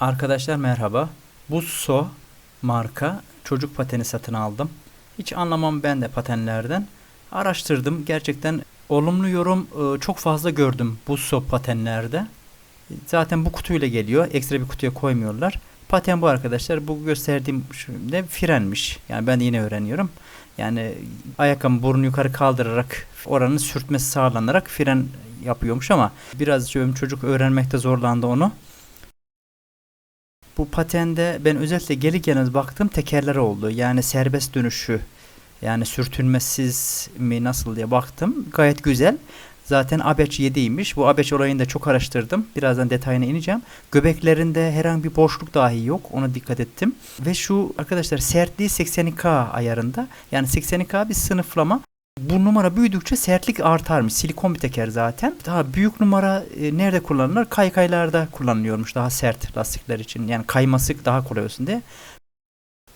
Arkadaşlar merhaba. Busso marka çocuk pateni satın aldım. Hiç anlamam ben de patenlerden. Araştırdım. Gerçekten olumlu yorum e, çok fazla gördüm Busso patenlerde. Zaten bu kutuyla geliyor. Ekstra bir kutuya koymuyorlar. Paten bu arkadaşlar. Bu gösterdiğim de frenmiş. Yani ben de yine öğreniyorum. Yani ayakkabı burnu yukarı kaldırarak oranın sürtmesi sağlanarak fren yapıyormuş ama biraz çocuk öğrenmekte zorlandı onu. Bu patende ben özellikle gelirken baktım tekerler oldu. Yani serbest dönüşü yani sürtünmesiz mi nasıl diye baktım. Gayet güzel. Zaten ABEC 7'ymiş. Bu ABEC olayını da çok araştırdım. Birazdan detayına ineceğim. Göbeklerinde herhangi bir boşluk dahi yok. Ona dikkat ettim. Ve şu arkadaşlar sertliği 82K ayarında. Yani 82K bir sınıflama. Bu numara büyüdükçe sertlik artarmış. Silikon bir teker zaten. Daha büyük numara e, nerede kullanılır? Kaykaylarda kullanılıyormuş daha sert lastikler için. Yani kayması daha kolay olsun diye.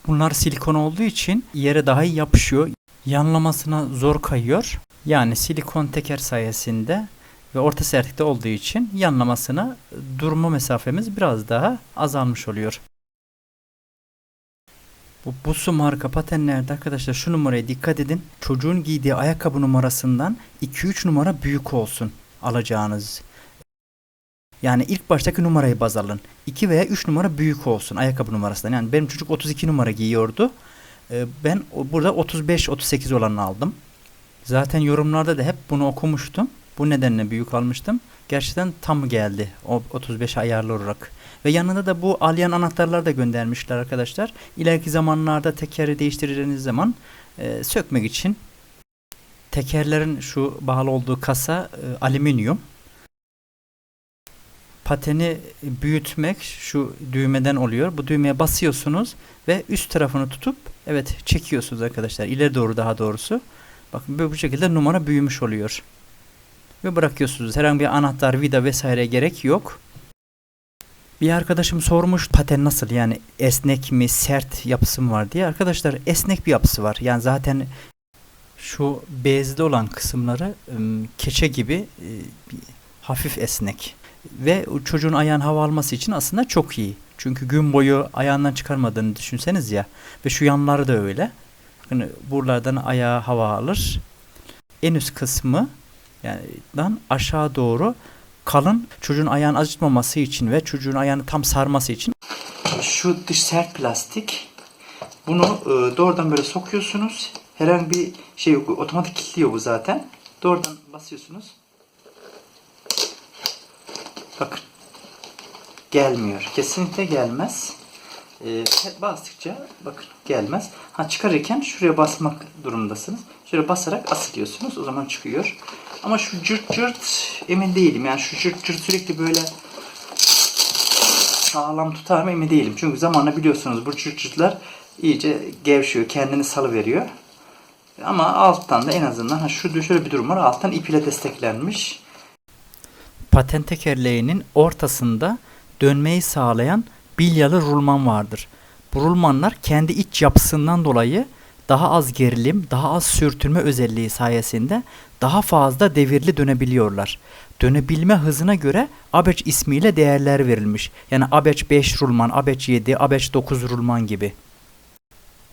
Bunlar silikon olduğu için yere daha iyi yapışıyor. Yanlamasına zor kayıyor. Yani silikon teker sayesinde ve orta sertlikte olduğu için yanlamasına durma mesafemiz biraz daha azalmış oluyor. Bu Busu marka patenlerde arkadaşlar şu numaraya dikkat edin. Çocuğun giydiği ayakkabı numarasından 2-3 numara büyük olsun alacağınız. Yani ilk baştaki numarayı baz alın. 2 veya 3 numara büyük olsun ayakkabı numarasından. Yani benim çocuk 32 numara giyiyordu. Ee, Ben burada 35-38 olanını aldım. Zaten yorumlarda da hep bunu okumuştum. Bu nedenle büyük almıştım. Gerçekten tam geldi o 35 ayarlı olarak. Ve yanında da bu alyan anahtarlar da göndermişler arkadaşlar. İleriki zamanlarda tekeri değiştireceğiniz zaman e, sökmek için tekerlerin şu bağlı olduğu kasa e, alüminyum. Pateni büyütmek şu düğmeden oluyor. Bu düğmeye basıyorsunuz ve üst tarafını tutup evet çekiyorsunuz arkadaşlar. İleri doğru daha doğrusu. Bakın bu şekilde numara büyümüş oluyor. Ve bırakıyorsunuz. Herhangi bir anahtar, vida vesaire gerek yok. Bir arkadaşım sormuş paten nasıl yani esnek mi sert yapısı mı var diye. Arkadaşlar esnek bir yapısı var. Yani zaten şu bezli olan kısımları ım, keçe gibi bir hafif esnek. Ve çocuğun ayağın hava alması için aslında çok iyi. Çünkü gün boyu ayağından çıkarmadığını düşünseniz ya. Ve şu yanları da öyle. Bakın buralardan ayağı hava alır. En üst kısmı yani dan aşağı doğru kalın çocuğun ayağını acıtmaması için ve çocuğun ayağını tam sarması için şu dış sert plastik bunu e, doğrudan böyle sokuyorsunuz. Herhangi bir şey yok. Otomatik kilitliyor bu zaten. Doğrudan basıyorsunuz. Bakın. Gelmiyor. Kesinlikle gelmez. E, bastıkça bakın gelmez. Ha çıkarırken şuraya basmak durumundasınız. Şöyle basarak asılıyorsunuz. O zaman çıkıyor. Ama şu cırt cırt emin değilim. Yani şu cırt cırt sürekli böyle sağlam tutar mı emin değilim. Çünkü zamanla biliyorsunuz bu cırt cırtlar iyice gevşiyor. Kendini salıveriyor. Ama alttan da en azından ha şurada şöyle bir durum var. Alttan ip ile desteklenmiş. Paten tekerleğinin ortasında dönmeyi sağlayan bilyalı rulman vardır. Bu rulmanlar kendi iç yapısından dolayı daha az gerilim, daha az sürtünme özelliği sayesinde daha fazla devirli dönebiliyorlar. Dönebilme hızına göre ABEC ismiyle değerler verilmiş. Yani ABEC 5 rulman, ABEC 7, ABEC 9 rulman gibi.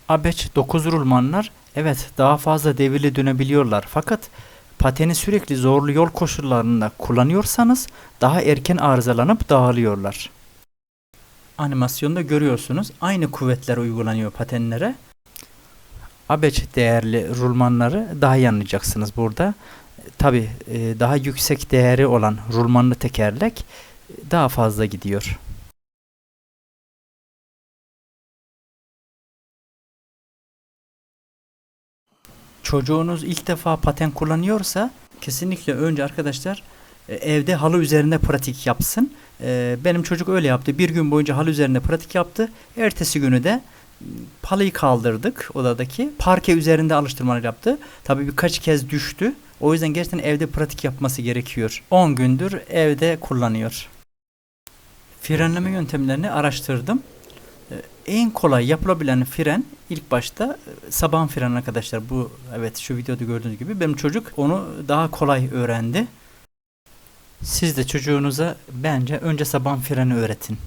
ABEC 9 rulmanlar evet daha fazla devirli dönebiliyorlar fakat pateni sürekli zorlu yol koşullarında kullanıyorsanız daha erken arızalanıp dağılıyorlar. Animasyonda görüyorsunuz aynı kuvvetler uygulanıyor patenlere. ABEC değerli rulmanları daha iyi burada. Tabi daha yüksek değeri olan rulmanlı tekerlek e, daha fazla gidiyor. Çocuğunuz ilk defa paten kullanıyorsa kesinlikle önce arkadaşlar e, evde halı üzerinde pratik yapsın. E, Benim çocuk öyle yaptı. Bir gün boyunca halı üzerinde pratik yaptı. Ertesi günü de palıyı kaldırdık odadaki. Parke üzerinde alıştırmalar yaptı. Tabii birkaç kez düştü. O yüzden gerçekten evde pratik yapması gerekiyor. 10 gündür evde kullanıyor. Frenleme yöntemlerini araştırdım. Ee, En kolay yapılabilen fren ilk başta e, saban fren arkadaşlar. Bu evet şu videoda gördüğünüz gibi benim çocuk onu daha kolay öğrendi. Siz de çocuğunuza bence önce saban freni öğretin.